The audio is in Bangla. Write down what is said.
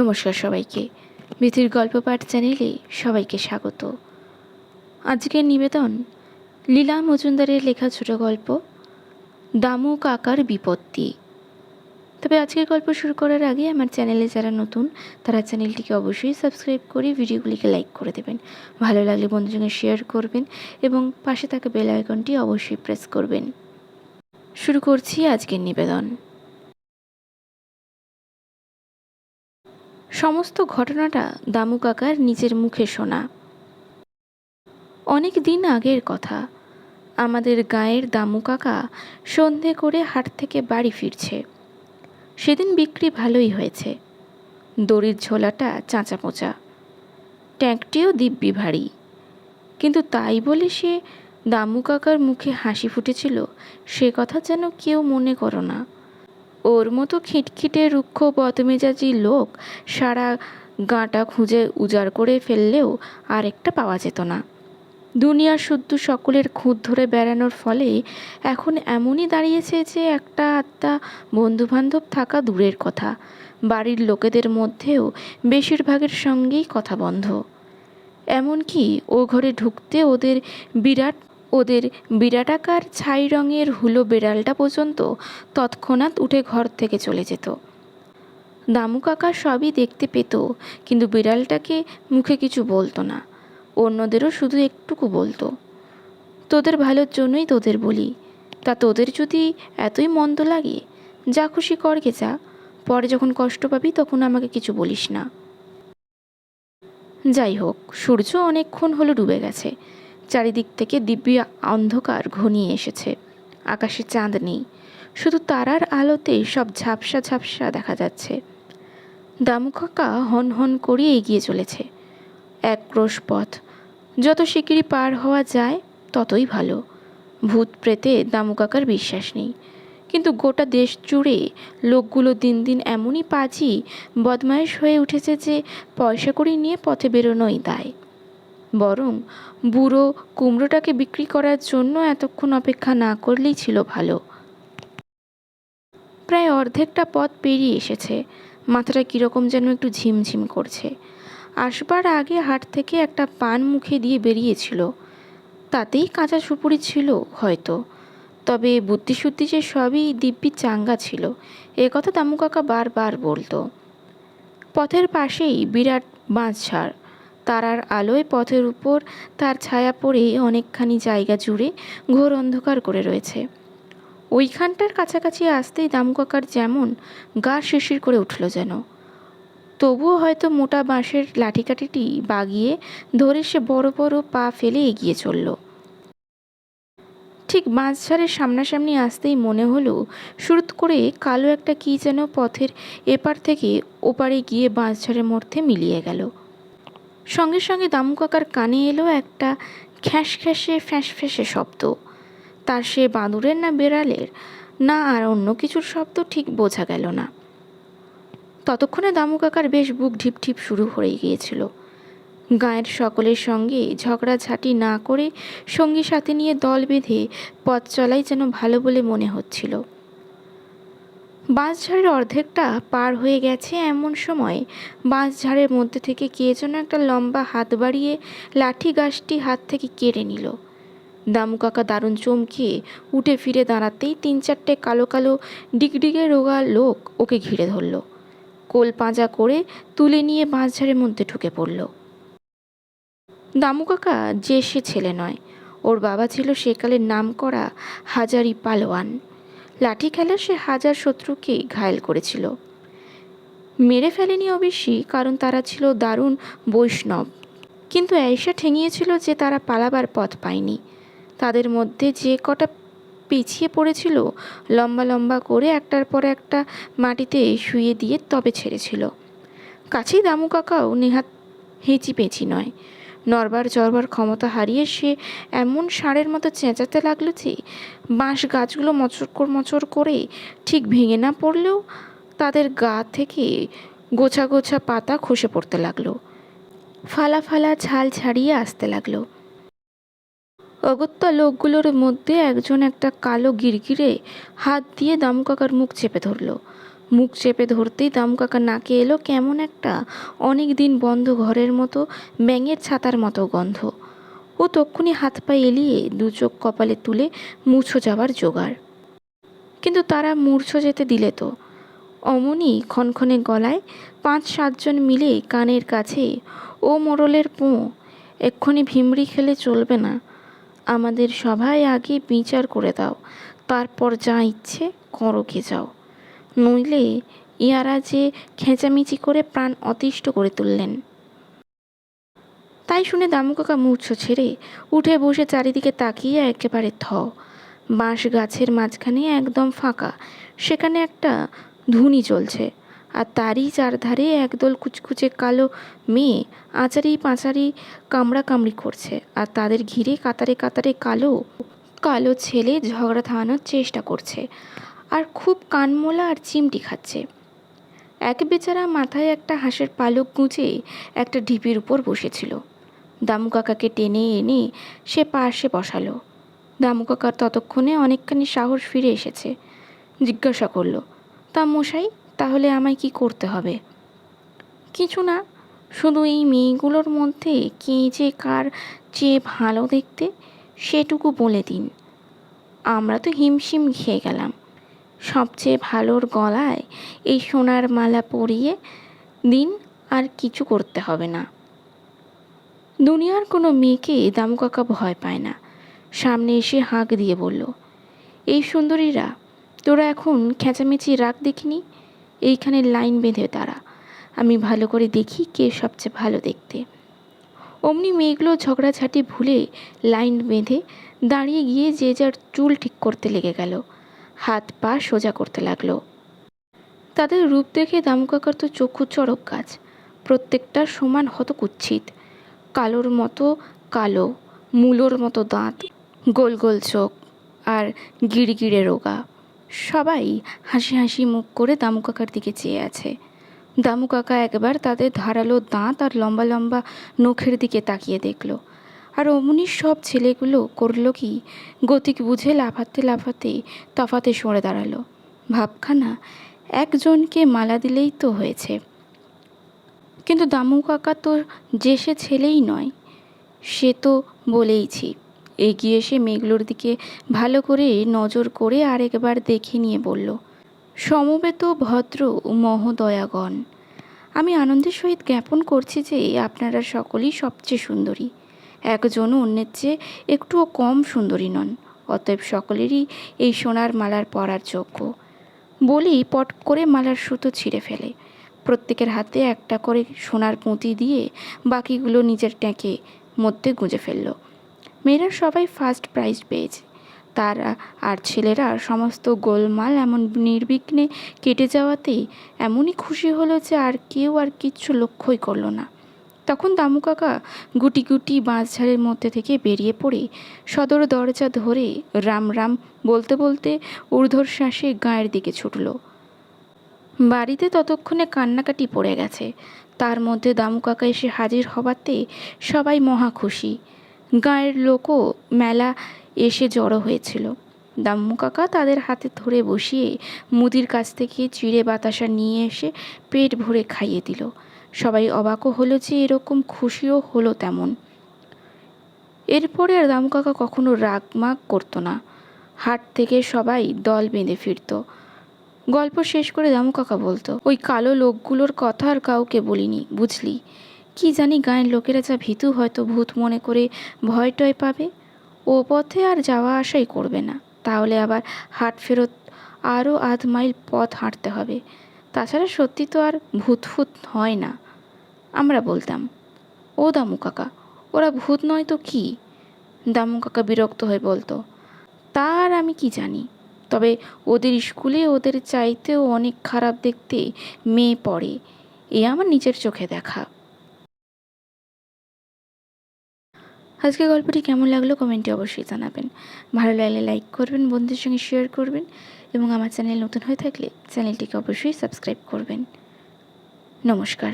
নমস্কার সবাইকে। মিথির গল্প পাঠ চ্যানেলে সবাইকে স্বাগত। আজকের নিবেদন লীলা মজুমদারের লেখা ছোট গল্প দামু কাকার বিপত্তি। তবে আজকের গল্প শুরু করার আগে আমার চ্যানেলে যারা নতুন, তারা চ্যানেলটিকে অবশ্যই সাবস্ক্রাইব করে ভিডিওগুলিকে লাইক করে দেবেন। ভালো লাগলে বন্ধুর সঙ্গে শেয়ার করবেন এবং পাশে থাকা বেল আইকনটি অবশ্যই প্রেস করবেন। শুরু করছি আজকের নিবেদন। সমস্ত ঘটনাটা দামু কাকার নিজের মুখে শোনা। অনেক দিন আগের কথা, আমাদের গায়ের দামু কাকা সন্ধে করে হাট থেকে বাড়ি ফিরছে। সেদিন বিক্রি ভালোই হয়েছে। দড়ির ঝোলাটা চাঁচা পোঁচা ট্যাঙ্কটিও দিব্যি ভারী। কিন্তু তাই বলে সে দামু কাকার মুখে হাসি ফুটেছিল, সে কথা যেন কেউ মনে করো না। ওর মতো খিটখিটে, রুক্ষ, বদমেজাজি লোক সারা গাঁটা খুঁজে উজাড় করে ফেললেও আরেকটা পাওয়া যেত না। দুনিয়ার শুদ্ধ সকলের খুঁত ধরে বেড়ানোর ফলে এখন এমনই দাঁড়িয়েছে যে একটা আত্মা বন্ধুবান্ধব থাকা দূরের কথা। বাড়ির লোকেদের মধ্যেও বেশিরভাগের সঙ্গেই কথা বন্ধ। এমনকি ও ঘরে ঢুকতে ওদের বিরাট ওদের বিরাটাকার ছাই রঙের হুলো বেড়ালটা পর্যন্ত তৎক্ষণাৎ উঠে ঘর থেকে চলে যেত। দামু কাকা সবই দেখতে পেত, কিন্তু বিড়ালটাকে মুখে কিছু বলতো না। অন্যদেরও শুধু একটুকু বলতো। তোদের ভালোর জন্যই তোদের বলি। তা তোদের যদি এতই মন্দ লাগে, যা খুশি করগে যা পরে যখন কষ্ট পাবি তখন আমাকে কিছু বলিস না। যাই হোক, সূর্য অনেকক্ষণ হলো ডুবে গেছে। চারিদিক থেকে দিব্যি অন্ধকার ঘনিয়ে এসেছে। আকাশে চাঁদ নেই। শুধু তারার আলোতে সব ঝাপসা ঝাপসা দেখা যাচ্ছে। দামু কাকা হন হন করে এগিয়ে চলেছে। এক ক্রোশ পথ। যত শিগগিরই পার হওয়া যায়, ততই ভালো। ভূত প্রেতে দামু কাকার বিশ্বাস নেই। কিন্তু গোটা দেশ জুড়ে লোকগুলো দিন দিন এমনই পাজি বদমাইশ হয়ে উঠেছে যে পয়সা কড়ি নিয়ে পথে বেরোনোই দায়। বরং বুড়ো কুমড়োটাকে বিক্রি করার জন্য এতক্ষণ অপেক্ষা না করলেই ছিল ভালো। প্রায় অর্ধেকটা পথ পেরিয়ে এসেছে। মাথাটা কীরকম যেন একটু ঝিমঝিম করছে। আসবার আগে হাট থেকে একটা পান মুখে দিয়ে বেরিয়েছিল। তাতেই কাঁচা সুপুরি ছিল হয়তো। তবে বুদ্ধিশুদ্ধি যে সবই দিব্যি চাঙ্গা ছিল, এ কথা দামু কাকা বারবার বলতো। পথের পাশেই বিরাট বাঁশঝাড় তারার আলোয় পথের উপর তার ছায়া পড়ে অনেকখানি জায়গা জুড়ে ঘোর অন্ধকার করে রয়েছে। ওইখানটার কাছাকাছি আসতেই দামকাকার যেমন গা শিরশির করে উঠল যেন। তবুও হয়তো মোটা বাঁশের লাঠিকাঠিটি বাগিয়ে ধরে সে বড় বড় পা ফেলে এগিয়ে চলল। ঠিক বাঁশঝাড়ের সামনাসামনি আসতেই মনে হলো শুরুত করে কালো একটা কী যেন পথের এপার থেকে ওপারে গিয়ে বাঁশঝাড়ের মধ্যে মিলিয়ে গেল। সঙ্গে সঙ্গে দামু কাকার কানে এলো একটা খ্যাস খ্যাসে ফ্যাঁস ফ্যাঁসে শব্দ। তার সে বাঁদুরের না বেড়ালের? না, আর অন্য কিছুর শব্দ ঠিক বোঝা গেল না। ততক্ষণে দামু কাকার বেশ বুক ঢিপ ঢিপ শুরু হয়ে গিয়েছিল। গায়ের সকলের সঙ্গে ঝগড়াঝাঁটি না করে সঙ্গী সাথে নিয়ে দল বেঁধে পথ চলাই যেন ভালো বলে মনে হচ্ছিল। বাঁশঝাড়ের অর্ধেকটা পার হয়ে গেছে এমন সময়। বাঁশঝাড়ের মধ্যে থেকে কে যেন একটা লম্বা হাত বাড়িয়ে লাঠি গাছটি হাত থেকে কেড়ে নিল। দামু কাকা দারুণ চমকে উঠে ফিরে দাঁড়াতেই তিন চারটে কালো কালো ডিগডিগে রোগা লোক ওকে ঘিরে ধরল। কোল পাঁজা করে তুলে নিয়ে বাঁশঝাড়ের মধ্যে ঢুকে পড়ল। দামু কাকা যে সে ছেলে নয়, ওর বাবা ছিল সেকালের নাম করা হাজারি পালোয়ান। লাঠি খেলা সে হাজার শত্রুকেই ঘায়েল করেছিল। মেরে ফেলেনি অবশ্যই কারণ তারা ছিল দারুণ বৈষ্ণব। কিন্তু ऐसा ঠেঙিয়েছিল যে তারা পালাবার পথ পায়নি। তাদের মধ্যে যে কটা পিছিয়ে পড়েছিল, লম্বা লম্বা করে একটার পর একটা মাটিতে শুয়ে দিয়ে তবে ছেড়েছিল। কাছেই দামু কাকাও নেহাত হেঁচি পেঁচি নয়। নরবার চরবার ক্ষমতা হারিয়ে সে এমন ষাঁড়ের মতো চেঁচাতে লাগল যে, বাঁশ গাছগুলো মচর মচর করে ঠিক ভেঙে না পড়লেও তাদের গা থেকে গোছা গোছা পাতা খসে পড়তে লাগল। ফালা ফালা ছাল ছাড়িয়ে আসতে লাগল। অগত্যা লোকগুলোর মধ্যে একজন একটা কালো গিরগিরে হাত দিয়ে দামু কাকার মুখ চেপে ধরল। মুখ চেপে ধরতেই দামু কাকা নাকে এলো কেমন একটা অনেক দিন বন্ধ ঘরের মতো, ব্যাঙের ছাতার মতো গন্ধ। ও তক্ষুনি হাত পা এলিয়ে দু চোখ কপালে তুলে মুছো যাবার জোগাড়। কিন্তু তারা মূর্ছো যেতে দিলে তো। অমনি ক্ষণক্ষণে গলায় পাঁচ সাতজন মিলে কানের কাছে, ও মোড়লের পোঁ, এক্ষুনি ভিমড়ি খেলে চলবে না। আমাদের সভায় আগে বিচার করে দাও। তারপর যা ইচ্ছে করো কে যাও। নইলে ইয়ারা যে খেঁচামিচি করে প্রাণ অতিষ্ঠ করে তুললেন। তাই শুনে দামুকাকা মূর্ছ ছেড়ে উঠে বসে চারিদিকে তাকিয়ে একেবারে থ। বাঁশ গাছের মাঝখানে একদম ফাঁকা, সেখানে একটা ধুনি চলছে আর তারই চারধারে একদল কুচকুচে কালো মেয়ে আচারি পাঁচারি কামড়া কামড়ি করছে আর তাদের ঘিরে কাতারে কাতারে কালো কালো ছেলে ঝগড়া থামানোর চেষ্টা করছে। আর খুব কানমোলা আর চিমটি খাচ্ছে। এক বেচারা মাথায় একটা হাঁসের পালক গুঁজে একটা ঢিপির উপর বসেছিল। দামু কাকাকে টেনে এনে সে পাশে বসালো। দামু কাকার ততক্ষণে অনেকখানি সাহস ফিরে এসেছে। জিজ্ঞাসা করল, তা মশাই, তাহলে আমায় কি করতে হবে? কিছু না, শুধু এই মেয়েগুলোর মধ্যে কে যে কার চেয়ে ভালো দেখতে, সেটুকু বলে দিন। আমরা তো হিমশিম খেয়ে গেলাম। সবচেয়ে ভালোর গলায় এই সোনার মালা পরিয়ে দিন আর কিছু করতে হবে না। দুনিয়ার কোনো মেয়েকে দামুকাকা ভয় পায় না। সামনে এসে হাঁক দিয়ে বলল, এই সুন্দরীরা, তোরা এখন খেঁচামেচি রাগ দেখিনি? এইখানে লাইন বেঁধে তারা আমি ভালো করে দেখি কে সবচেয়ে ভালো দেখতে। অমনি মেয়েগুলো ঝগড়াঝাটি ভুলে লাইন বেঁধে দাঁড়িয়ে গিয়ে যে যার চুল ঠিক করতে লেগে গেল। হাত পা সোজা করতে লাগল। তাদের রূপ দেখে দামুকাকার তো চক্ষু চড়ক গাছ। প্রত্যেকটা সমান হত কুচ্ছিত কালোর মতো কালো, মূলোর মতো দাঁত, গোল গোল চোখ আর গিড়গিড়ে রোগা। সবাই হাসি হাসি মুখ করে দামুকাকার দিকে চেয়ে আছে। দামু কাকা একবার তাদের ধারালো দাঁত আর লম্বা লম্বা নখের দিকে তাকিয়ে দেখল। আর অমনি সব ছেলেগুলো করল কি? গতিক বুঝে লাফাতে লাফাতে তফাতে সরে দাঁড়াল। ভাবখানা, একজনকে মালা দিলেই তো হয়েছে। কিন্তু দামু কাকা তো যে সে ছেলেই নয়, সে তো বলেইছি এগিয়ে এসে মেঘলোর দিকে ভালো করে নজর করে আরেকবার দেখে নিয়ে বলল, সমবেত ভদ্র মহোদয়াগণ, আমি আনন্দের সহিত জ্ঞাপন করছি যে আপনারা সকলেই সবচেয়ে সুন্দরী। একজনও অন্যের চেয়ে একটুও কম সুন্দরী নন। অতএব সকলেরই এই সোনার মালার পরার যোগ্য। বলেই পট করে মালার সুতো ছিঁড়ে ফেলে। প্রত্যেকের হাতে একটা করে সোনার পুঁতি দিয়ে বাকিগুলো নিজের ট্যাঁকে মধ্যে গুঁজে ফেলল। মেয়েরা সবাই ফার্স্ট প্রাইজ পেয়েছে। তারা আর ছেলেরা সমস্ত গোলমাল এমন নির্বিঘ্নে কেটে যাওয়াতেই এমনই খুশি হলো যে আর কেউ আর কিচ্ছু লক্ষ্যই করল না। তখন দামু কাকা গুটি গুটি বাঁশঝাড়ের মধ্যে থেকে বেরিয়ে পড়ে সদর দরজা ধরে রাম রাম বলতে বলতে ঊর্ধ্বশ্বাসে গায়ের দিকে ছুটল। বাড়িতে ততক্ষণে কান্নাকাটি পড়ে গেছে। তার মধ্যে দামু কাকা এসে হাজির হওয়াতে সবাই মহা খুশি। গাঁয়ের লোকও মেলা এসে জড়ো হয়েছিল। দাম্মু কাকা তাদের হাতে ধরে বসিয়ে মুদির কাছ থেকে চিড়ে বাতাসা নিয়ে এসে পেট ভরে খাইয়ে দিল। সবাই অবাকও হলো যে এরকম খুশিও হলো তেমন। এরপরে আর দামু কাকা কখনো রাগ মাগ করতো না। হাট থেকে সবাই দল বেঁধে ফিরত। গল্প শেষ করে দামু কাকা বলতো, ওই কালো লোকগুলোর কথা আর কাউকে বলিনি, বুঝলি? কি জানি গায়ের লোকেরা যা ভীতু হয়তো ভূত মনে করে ভয় টয় পাবে। ও পথে আর যাওয়া আসাই করবে না। তাহলে আবার হাট ফেরত আরও আধ মাইল পথ হাঁটতে হবে। তাছাড়া সত্যি তো আর ভূত ফুত হয় না। আমরা বলতাম, ও দামু কাকা, ওরা ভূত নয় তো কি? দামু কাকা বিরক্ত হয়ে বলতো, তার আমি কি জানি, তবে ওদের স্কুলে ওদের চাইতেও অনেক খারাপ দেখতে মেয়ে পড়ে, এ আমার নিজের চোখে দেখা। আজকে গল্পটি কেমন লাগল কমেন্টে অবশ্যই জানাবেন। ভালো লাগলে লাইক করবেন, বন্ধুদের সঙ্গে শেয়ার করবেন এবং আমার চ্যানেল নতুন হয়ে থাকলে চ্যানেলটিকে অবশ্যই সাবস্ক্রাইব করবেন। নমস্কার।